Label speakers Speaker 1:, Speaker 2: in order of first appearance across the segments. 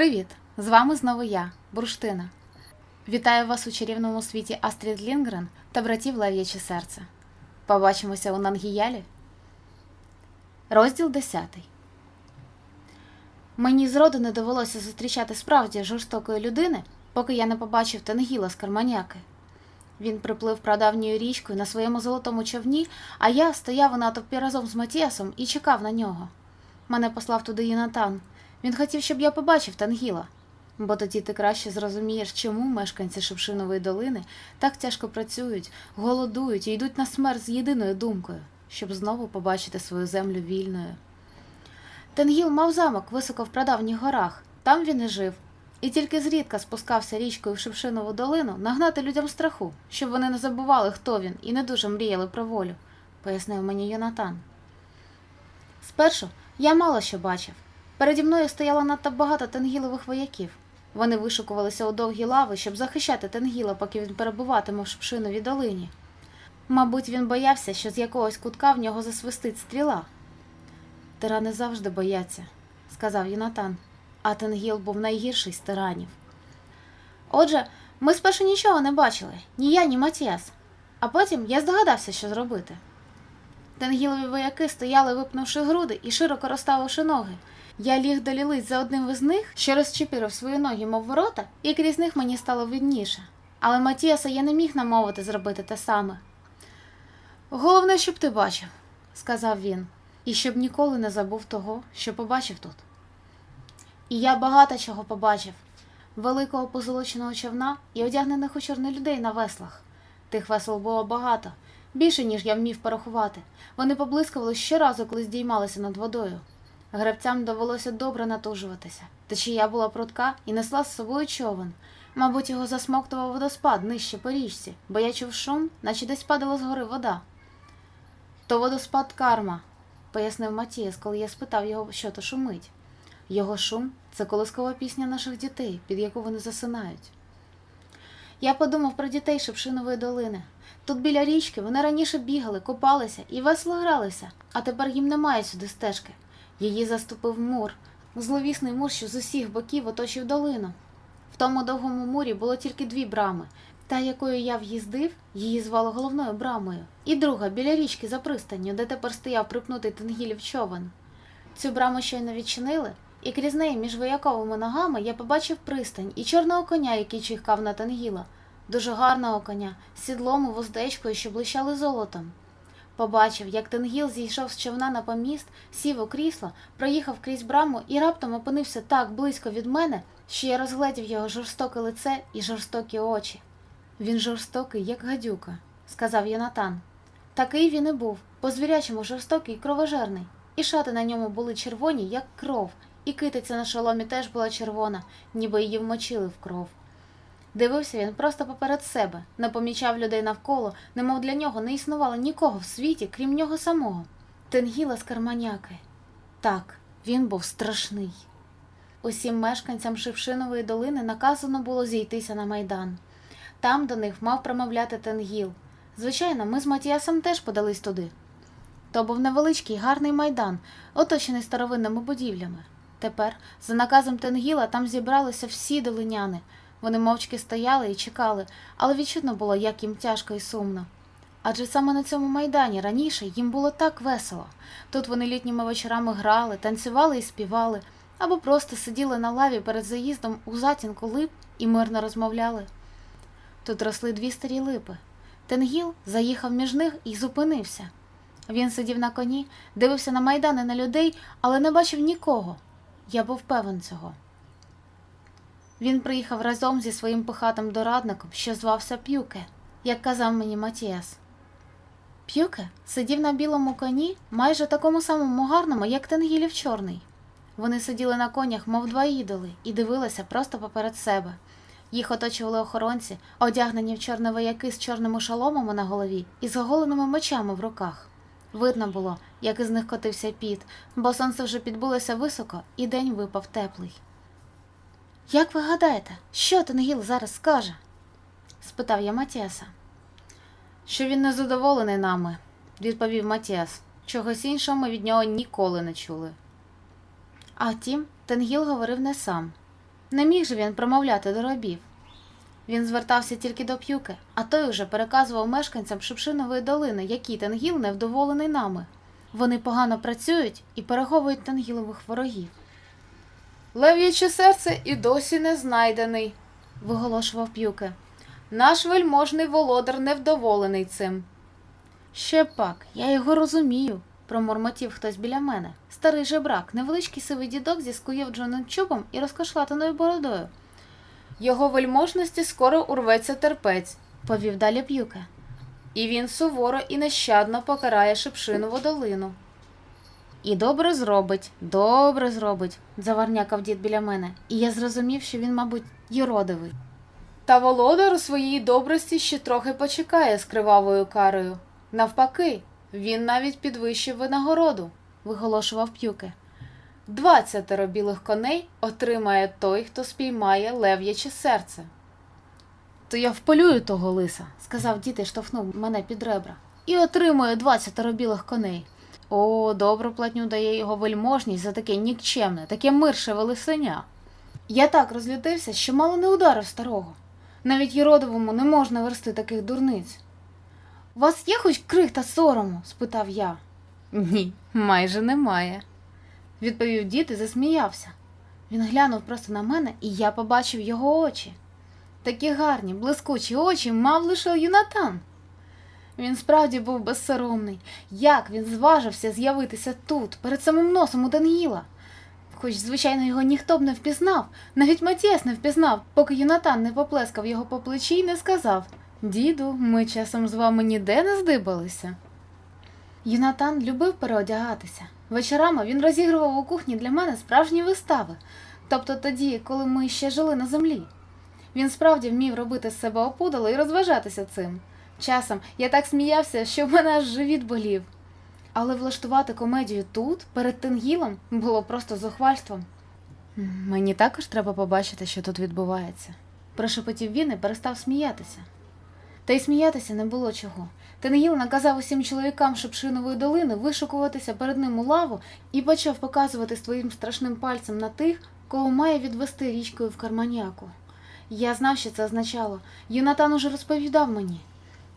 Speaker 1: Привіт! З вами знову я, Бурштина. Вітаю вас у чарівному світі Астрід Лінгрен та братів Лев'яче серце. Побачимося у Нангіялі. Розділ 10. Мені зроду не довелося зустрічати справді жорстокої людини, поки я не побачив Тенгіла з Карманяки. Він приплив прадавньою річкою на своєму золотому човні, а я стояв у натовпі разом з Матіасом і чекав на нього. Мене послав туди Юнатан. Він хотів, щоб я побачив Тангіла. Бо тоді ти краще зрозумієш, чому мешканці Шевшинової долини так тяжко працюють, голодують і йдуть на смерть з єдиною думкою, щоб знову побачити свою землю вільною. Тенгіл мав замок високо в прадавніх горах, там він і жив, і тільки зрідка спускався річкою в Шевшинову долину нагнати людям страху, щоб вони не забували, хто він, і не дуже мріяли про волю, пояснив мені Йонатан. Спершу я мало що бачив. Переді мною стояло надто багато тенгілових вояків. Вони вишукувалися у довгі лави, щоб захищати Тенгіла, поки він перебуватиме в Шпшиновій долині. Мабуть, він боявся, що з якогось кутка в нього засвистить стріла. Тирани завжди бояться, сказав Юнатан, а Тенгіл був найгірший з тиранів. Отже, ми спершу нічого не бачили, ні я, ні Матіас. А потім я здогадався, що зробити. Тенгілові вояки стояли, випнувши груди і широко розставивши ноги. Я ліг до лілиць за одним із них, що розчепірив свої ноги, мов ворота, і крізь них мені стало видніше. Але Матіаса я не міг намовити зробити те саме. Головне, щоб ти бачив, сказав він, і щоб ніколи не забув того, що побачив тут. І я багато чого побачив великого позолоченого човна і одягнених у чорні людей на веслах. Тих весел було багато, більше, ніж я вмів порахувати. Вони поблискували щоразу, коли здіймалися над водою. Гребцям довелося добре натужуватися. Течія була прудка і несла з собою човен. Мабуть, його засмоктував водоспад нижче по річці, бо я чув шум, наче десь падала з гори вода. То водоспад карма, пояснив Матіас, коли я спитав його, що то шумить. Його шум це колискова пісня наших дітей, під яку вони засинають. Я подумав про дітей Шепшинової долини. Тут біля річки вони раніше бігали, купалися і весело гралися, а тепер їм немає сюди стежки. Її заступив мур, зловісний мур, що з усіх боків оточив долину. В тому довгому мурі було тільки дві брами. Та, якою я в'їздив, її звали головною брамою, і друга біля річки за пристанню, де тепер стояв припнутий тенгілів човен. Цю браму щойно відчинили, і крізь неї між вояковими ногами я побачив пристань і чорного коня, який чихкав на тенгіла, дуже гарного коня, з сідлом і вуздечкою, що блищали золотом. Побачив, як Тенгіл зійшов з човна на поміст, сів у крісло, проїхав крізь браму і раптом опинився так близько від мене, що я розгледів його жорстоке лице і жорстокі очі. Він жорстокий, як гадюка, сказав Янатан. Такий він і був, по звірячому жорстокий і кровожерний, і шати на ньому були червоні, як кров, і китиця на шоломі теж була червона, ніби її вмочили в кров. Дивився він просто поперед себе, не помічав людей навколо, немов для нього не існувало нікого в світі, крім нього самого. Тенгіла з Карманяки. Так, він був страшний. Усім мешканцям Шевшинової долини наказано було зійтися на майдан. Там до них мав промовляти Тенгіл. Звичайно, ми з Матіасом теж подались туди. То був невеличкий гарний майдан, оточений старовинними будівлями. Тепер, за наказом Тенгіла, там зібралися всі долиняни. Вони мовчки стояли і чекали, але відчутно було, як їм тяжко і сумно. Адже саме на цьому майдані раніше їм було так весело. Тут вони літніми вечорами грали, танцювали і співали, або просто сиділи на лаві перед заїздом у затінку лип і мирно розмовляли. Тут росли дві старі липи. Тенгіл заїхав між них і зупинився. Він сидів на коні, дивився на майдани на людей, але не бачив нікого. Я був певен цього. Він приїхав разом зі своїм пихатим дорадником, що звався П'юке, як казав мені Матіас. П'юке сидів на білому коні, майже такому самому гарному, як Тенгілів чорний. Вони сиділи на конях, мов два ідоли, і дивилися просто поперед себе. Їх оточували охоронці, одягнені в чорні вояки з чорними шоломами на голові і з оголеними мечами в руках. Видно було, як із них котився піт, бо сонце вже підбулося високо, і день випав теплий. Як ви гадаєте, що Тенгіл зараз скаже? спитав я Матіаса. Що він незадоволений нами, відповів Матіас. Чогось іншого ми від нього ніколи не чули. А втім, Тенгіл говорив не сам. Не міг же він промовляти до робів. Він звертався тільки до п'юки, а той уже переказував мешканцям Шипшинової долини, який Тенгіл невдоволений нами. Вони погано працюють і переховують тенгілових ворогів. Лев'яче серце і досі не знайдений, виголошував п'юке. Наш вельможний володар невдоволений цим. Ще пак, я його розумію, промурмотів хтось біля мене. Старий жебрак, невеличкий сивий дідок зі скуєвдженим чубом і розкашлатаною бородою. Його вельможності скоро урветься терпець, повів далі п'юке. І він суворо і нещадно покарає Шипшинову долину. І добре зробить, добре зробить, заварнякав дід біля мене, і я зрозумів, що він, мабуть, юродивий. Та володар у своїй добрості ще трохи почекає з кривавою карою. Навпаки, він навіть підвищив винагороду, виголошував п'юке. Двадцятеро білих коней отримає той, хто спіймає лев'яче серце. То я вполюю того лиса, сказав дід і штовхнув мене під ребра, і отримую двадцятеро білих коней. О, добру платню дає його вельможність за таке нікчемне, таке миршеве лисеня. Я так розлютився, що мало не ударив старого. Навіть Єродовому не можна версти таких дурниць. У вас є хоч крихта сорому? спитав я. Ні, майже немає, відповів дід і засміявся. Він глянув просто на мене, і я побачив його очі. Такі гарні, блискучі очі мав лише Юнатан. Він справді був безсоромний. Як він зважився з'явитися тут, перед самим носом у Дангіла? Хоч, звичайно, його ніхто б не впізнав, навіть Матіас не впізнав, поки Юнатан не поплескав його по плечі і не сказав Діду, ми часом з вами ніде не здибалися. Юнатан любив переодягатися. Вечорами він розігрував у кухні для мене справжні вистави, тобто тоді, коли ми ще жили на землі. Він справді вмів робити з себе опудало і розважатися цим. Часом я так сміявся, що в мене аж живіт болів. Але влаштувати комедію тут, перед Тенгілом, було просто зухвальством. Мені також треба побачити, що тут відбувається, прошепотів він і перестав сміятися. Та й сміятися не було чого. Тенгіл наказав усім чоловікам Шепшинової долини вишукуватися перед ним у лаву і почав показувати своїм страшним пальцем на тих, кого має відвести річкою в Карманяку. Я знав, що це означало. Юнатан уже розповідав мені.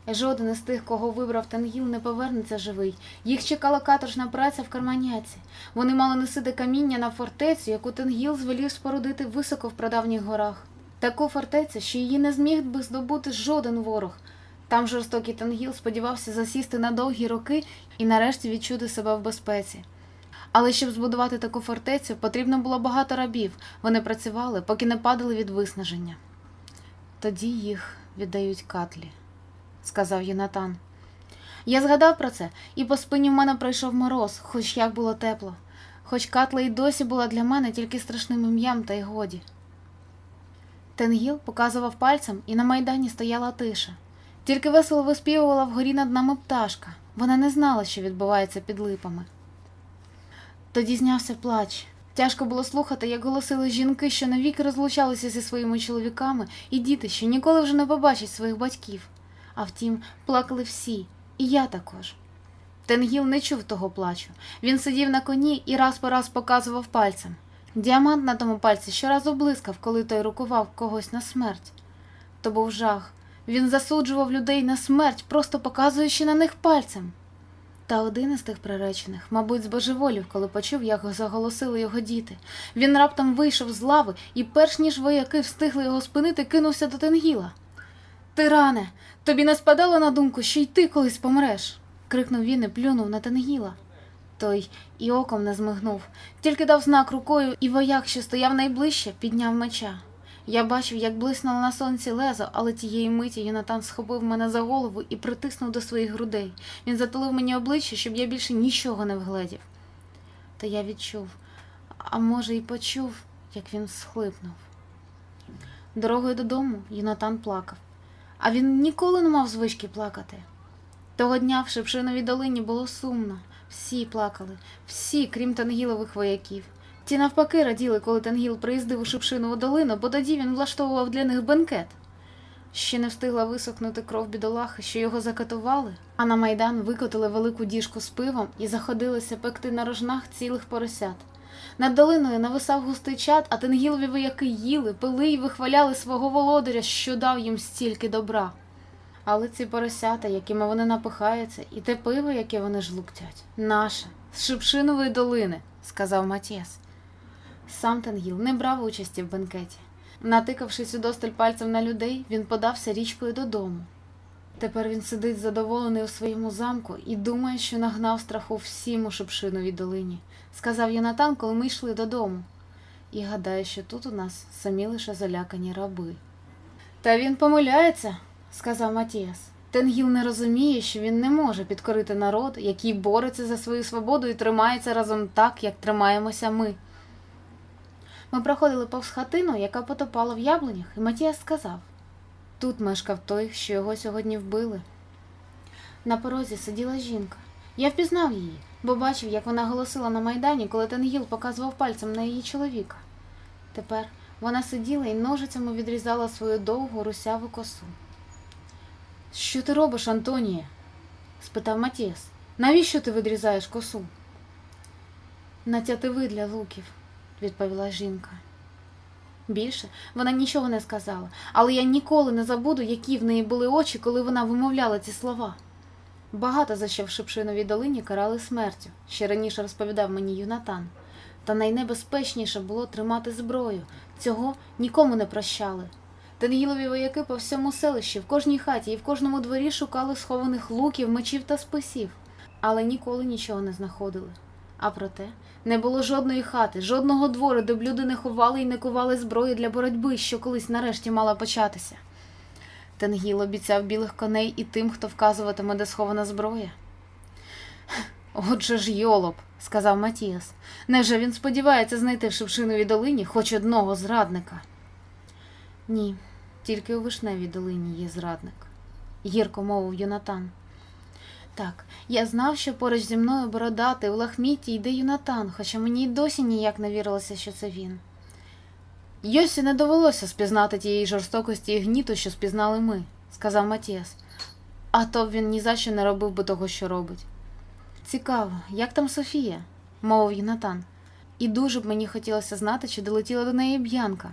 Speaker 1: Жоден із тих, кого вибрав Тенгіл, не повернеться живий. Їх чекала каторжна праця в Карманяці. Вони мали носити каміння на фортецю, яку Тенгіл звелів спорудити високо в прадавніх горах. Таку фортецю, що її не зміг би здобути жоден ворог. Там жорстокий Тенгіл сподівався засісти на довгі роки і нарешті відчути себе в безпеці. Але щоб збудувати таку фортецю, потрібно було багато рабів. Вони працювали, поки не падали від виснаження. Тоді їх віддають катлі, сказав Єнатан. Я згадав про це, і по спині в мене пройшов мороз, хоч як було тепло, хоч катла й досі була для мене тільки страшним ім'ям та й годі. Тенгіл показував пальцем, і на майдані стояла тиша. Тільки весело виспівувала вгорі над нами пташка. Вона не знала, що відбувається під липами. Тоді знявся плач. Тяжко було слухати, як голосили жінки, що навіки розлучалися зі своїми чоловіками, і діти, що ніколи вже не побачать своїх батьків. А втім, плакали всі, і я також. Тенгіл не чув того плачу. Він сидів на коні і раз по раз показував пальцем. Діамант на тому пальці щоразу блискав, коли той рукував когось на смерть. То був жах. Він засуджував людей на смерть, просто показуючи на них пальцем. Та один із тих приречених, мабуть, збожеволів, коли почув, як заголосили його діти. Він раптом вийшов з лави і, перш ніж вояки встигли його спинити, кинувся до Тенгіла. Тиране, тобі не спадало на думку, що й ти колись помреш. крикнув він і плюнув на Тенгіла. Той і оком не змигнув, тільки дав знак рукою, і вояк, що стояв найближче, підняв меча. Я бачив, як блиснуло на сонці лезо, але тієї миті Юнатан схопив мене за голову і притиснув до своїх грудей. Він затулив мені обличчя, щоб я більше нічого не вгледів. Та я відчув, а може, й почув, як він схлипнув. Дорогою додому Юнатан плакав, а він ніколи не мав звички плакати. Того дня в Шепшиновій долині було сумно. Всі плакали, всі, крім Тангілових вояків. Ті навпаки раділи, коли Тенгіл приїздив у Шипшинову долину, бо тоді він влаштовував для них бенкет. Ще не встигла висохнути кров бідолахи, що його закатували, а на майдан викотили велику діжку з пивом і заходилися пекти на рожнах цілих поросят. Над долиною нависав густий чад, а тенгілові вояки їли, пили і вихваляли свого володаря, що дав їм стільки добра. Але ці поросята, якими вони напихаються, і те пиво, яке вони жлуктять, наше, з Шипшинової долини, сказав Матєс. Сам Тенгіл не брав участі в бенкеті. Натикавшись удосталь пальцем на людей, він подався річкою додому. Тепер він сидить задоволений у своєму замку і думає, що нагнав страху всім у Шипшиновій долині, сказав Йонатан, коли ми йшли додому. І гадає, що тут у нас самі лише залякані раби. Та він помиляється, сказав Матіас. Тенгіл не розуміє, що він не може підкорити народ, який бореться за свою свободу і тримається разом так, як тримаємося ми. Ми проходили повз хатину, яка потопала в яблунях, і Матіас сказав тут мешкав той, що його сьогодні вбили. На порозі сиділа жінка. Я впізнав її, бо бачив, як вона голосила на майдані, коли Тенгіл показував пальцем на її чоловіка. Тепер вона сиділа і ножицями відрізала свою довгу русяву косу. Що ти робиш, Антонія? спитав Матіас. Навіщо ти відрізаєш косу? На для луків, відповіла жінка. Більше вона нічого не сказала, але я ніколи не забуду, які в неї були очі, коли вона вимовляла ці слова. Багато за що в Шипшиновій долині карали смертю, ще раніше розповідав мені Юнатан. Та найнебезпечніше було тримати зброю. Цього нікому не прощали. Тенгілові вояки по всьому селищі, в кожній хаті і в кожному дворі шукали схованих луків, мечів та списів, але ніколи нічого не знаходили. А проте не було жодної хати, жодного двору, де б люди не ховали і не кували зброї для боротьби, що колись нарешті мала початися. Тенгіл обіцяв білих коней і тим, хто вказуватиме, де схована зброя. Отже ж, йолоп, сказав Матіас. Невже він сподівається знайти в Шевшиновій долині хоч одного зрадника? Ні, тільки у Вишневій долині є зрадник, гірко мовив Юнатан. Так, я знав, що поруч зі мною бородатий у лахміті йде Юнатан, хоча мені й досі ніяк не вірилося, що це він. Йосі не довелося спізнати тієї жорстокості і гніту, що спізнали ми, сказав Матіас. А то б він ні за що не робив би того, що робить. Цікаво, як там Софія? мовив Юнатан. І дуже б мені хотілося знати, чи долетіла до неї б'янка.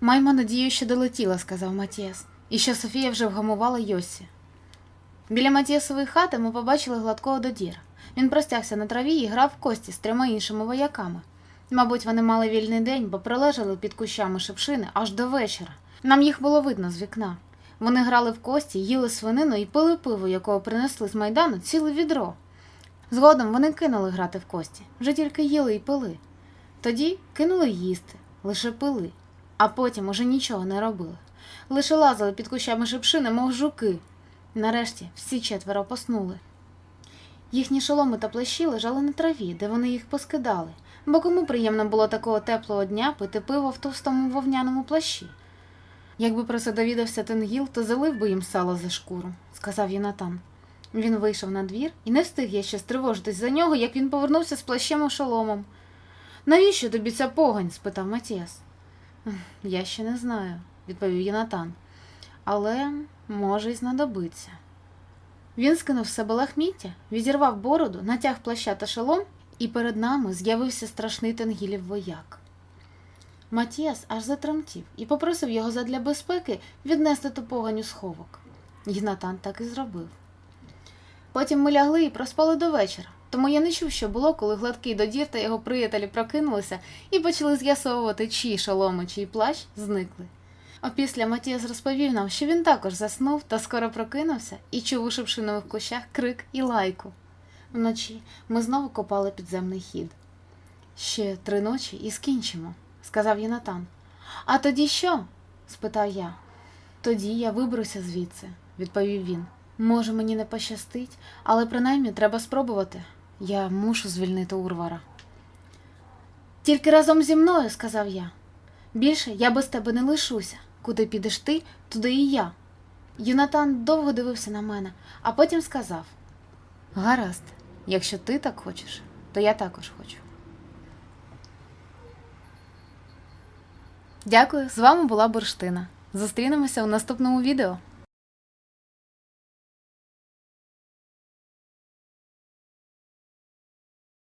Speaker 1: Маймо надію, що долетіла, сказав Матіас, і що Софія вже вгамувала Йосі. Біля Матіасової хати ми побачили гладкого додіра. Він простягся на траві і грав в кості з трьома іншими вояками. Мабуть, вони мали вільний день, бо пролежали під кущами шипшини аж до вечора. Нам їх було видно з вікна. Вони грали в кості, їли свинину і пили пиво, якого принесли з майдану ціле відро. Згодом вони кинули грати в кості, вже тільки їли і пили. Тоді кинули їсти, лише пили, а потім уже нічого не робили. Лише лазили під кущами шипшини, мов жуки. Нарешті всі четверо поснули. Їхні шоломи та плащі лежали на траві, де вони їх поскидали, бо кому приємно було такого теплого дня пити пиво в товстому вовняному плащі. Якби про це довідався Тенгіл, то залив би їм сало за шкуру, сказав Юнатан. Він вийшов на двір і не встиг я ще стривожитись за нього, як він повернувся з плащем і шоломом. Навіщо тобі ця погань? спитав Матіас. Я ще не знаю, відповів Юнатан. Але може й знадобиться. Він скинув себе лахміття, відірвав бороду, натяг плаща та шолом, і перед нами з'явився страшний тенгілів вояк. Матіас аж затремтів і попросив його задля безпеки віднести ту погань у сховок. Єнатан так і зробив. Потім ми лягли і проспали до вечора, тому я не чув, що було, коли гладкий додір та його приятелі прокинулися і почали з'ясовувати, чиї шоломи, чий плащ зникли. Опісля Матіас розповів нам, що він також заснув та скоро прокинувся і чув у шипшинових кущах крик і лайку. Вночі ми знову копали підземний хід. Ще три ночі і скінчимо, сказав Єнатан. А тоді що? спитав я. Тоді я виберуся звідси, відповів він. Може, мені не пощастить, але принаймні треба спробувати. Я мушу звільнити Урвара. Тільки разом зі мною, сказав я. Більше я без тебе не лишуся. Куди підеш ти, туди і я. Юнатан довго дивився на мене, а потім сказав: Гаразд, якщо ти так хочеш, то я також хочу. Дякую, з вами була Бурштина. Зустрінемося у наступному відео.